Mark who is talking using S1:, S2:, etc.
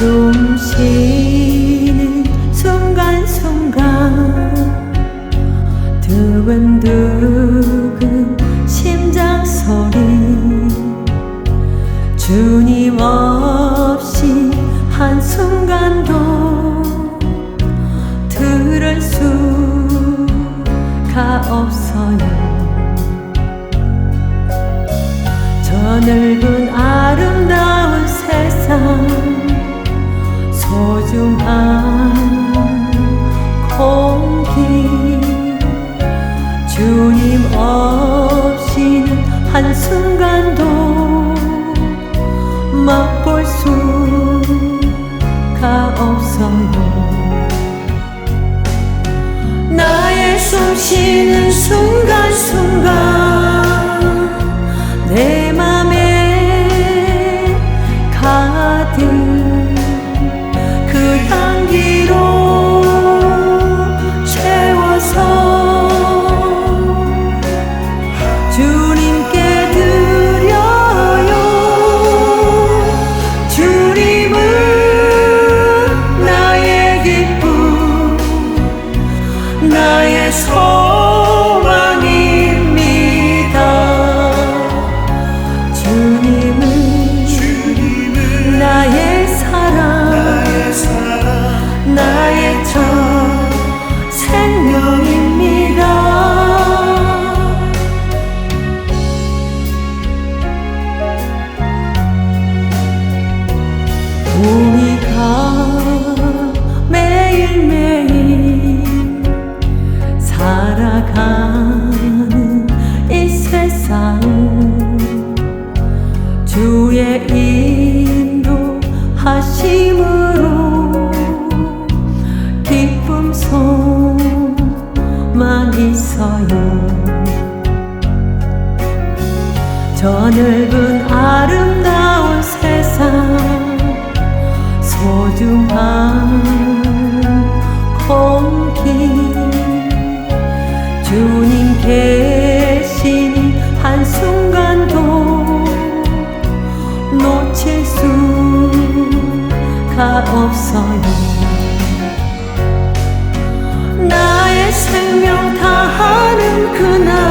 S1: 숨 쉬는 순간순간 두근 두근 심장 소리. 주님 없이 한순간도 들을 수가 없어요. 저 넓은 아름다운 세상 소중한 한순간도 맛볼 수가 없어요. 나의 숨 쉬는 순간순간 나의 소 있어요. 저 넓은 아름다운 세상 소중한 공기. 주님 계신 한순간도 놓칠 수가 없어요. 나의 생명 다하는 그날